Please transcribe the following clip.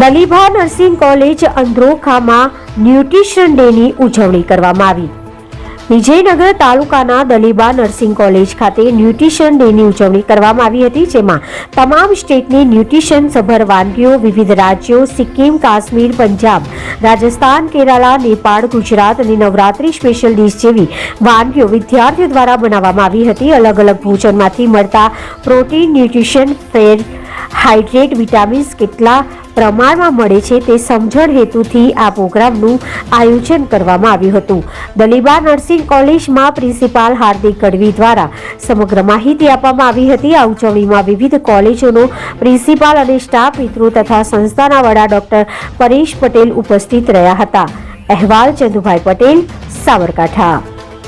દલીભા nursing college અંદ્રોખામાં nutrition ડેની ઉજવણી કરવામાં આવી. વિજયનગર તાલુકાના દલીબા નર્સિંગ કોલેજ ખાતે ન્યુટ્રિશન ડેની ઉજવણી કરવામાં આવી હતી, જેમાં તમામ સ્ટેટની ન્યુટ્રિશન સભર વાનગીઓ વિવિધ રાજ્યો, સિક્કિમ, કાશ્મીર, પંજાબ, રાજસ્થાન, કેરાલા, નેપાળ, ગુજરાત અને નવરાત્રી સ્પેશિયલ ડીશ જેવી વાનગીઓ વિદ્યાર્થીઓ દ્વારા બનાવવામાં આવી હતી. અલગ અલગ ભોજનમાંથી મળતા પ્રોટીન, ન્યુટ્રિશન ફેર હાઇડ્રેટ, વિટામિન્સ, કેટલા પ્રમાણમાં મળે છે તે સમજણ હેતુથી આ પ્રોગ્રામનું આયોજન કરવામાં આવ્યું હતું. દલીબા નર્સિંગ કોલેજમાં પ્રિન્સિપાલ હાર્દિક ગઢવી દ્વારા સમગ્ર માહિતી આપવામાં આવી હતી. આ ઉજવણીમાં વિવિધ કોલેજોનો પ્રિન્સિપાલ અને સ્ટાફ મિત્રો તથા સંસ્થાના વડા ડોક્ટર પરેશ પટેલ ઉપસ્થિત રહ્યા હતા. અહેવાલ ચંદુભાઈ પટેલ, સાબરકાંઠા.